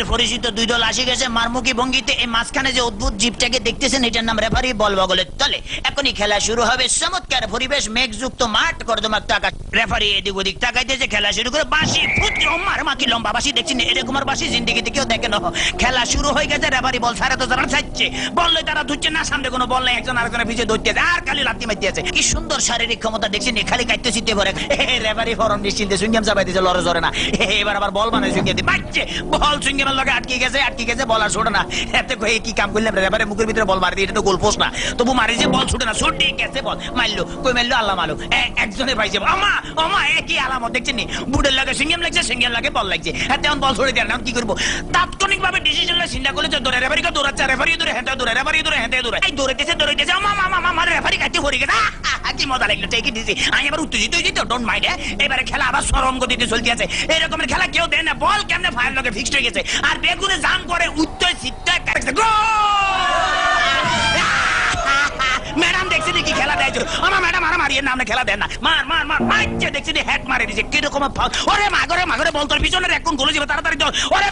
আগের পরিচিত দুই দল আসে গেছে মারমুখী ভঙ্গিতে। এই মাঝখানে যে অদ্ভুত জীবটাকে দেখতেছেন, এটার নাম রেফারি বল বগলের তলে। এখনই খেলা শুরু হবে। চমৎকার পরিবেশ, মেঘযুক্ত মাঠ কর্দমাক টাকা রেফারি এদিক ওদিক তাকাইতেছে, খেলা শুরু করে বাসি ফুট। মার মাকি লম্বা বাসি দেখছি না। এরকম আর বাসি জিন্দিগিতে কেউ দেখে না। খেলা শুরু হয়ে গেছে, রেফারি বল সারা তো তারা ছাড়ছে। বললে তারা ধুচ্ছে, না সামনে কোনো বল নাই, একজন আরেকজনের পিছিয়ে ধরতে আর খালি লাত্তি মারতে আছে। কি সুন্দর শারীরিক ক্ষমতা দেখছি না খালি কাটতে চিনতে পারে রেফারি ফরম নিশ্চিন্তে সুইঙ্গাম চাপাই দিয়েছে লড়ে জরে না। এবার আবার বল মানে সুইঙ্গে দিয়ে। বল বল সুইঙ্গামের লগে আটকে গেছে আটকে গেছে, বল আর ছোটে না। এতে কই কি কাম করলাম রেফারি মুখের ভিতরে বল মারি এটা তো গোল না। তবু মারি যে বল ছুটে না, ছুটে গেছে বল। মারলো, কই মারলো? আল্লাহ মারলো। একজনে পাইছে আমা আমা একই আলামত, দেখছেন নি? বুটের লাগে সিঙ্গেম লাগছে সিঙ্গেম লাগে বল লাগছে। হ্যাঁ তেমন বল ছড়ে দেয় না কি করব? তাৎক্ষণিক ভাবে ডিসিশন চিন্তা করলে দৌড়ে রেফারি দৌড়াচ্ছে রেফারি দৌড়ে হ্যাঁ দৌড়ে রেফারি দৌড়ে হ্যাঁ দৌড়ে। এই দৌড়াইতেছে দৌড়াইতেছে। আমা মামা মামা রেফারি কাটতে হরে গেছে। কি মজা লাগল ঠিক দিছি আমি এবার উত্তেজিত হয়ে ডোন্ট মাইন্ড এবারে খেলা আবার সরম গতিতে চলতে আছে। এরকমের খেলা কেউ দেয় না, বল কেমনে ফায়ার লগে ফিক্সড হয়ে গেছে। আর বেগুনে জাম করে উত্তর সিটটা ম্যাডাম দেখছি কি খেলা দেয় আমার ম্যাডাম আর মারিয়ে নামে খেলা দেন না। মার মার মার দেখছি হেড মারে দিছে কীরকম ওরে মাগরে মাগরে পিছনে এখন গোলে যাবে তাড়াতাড়ি। ওরে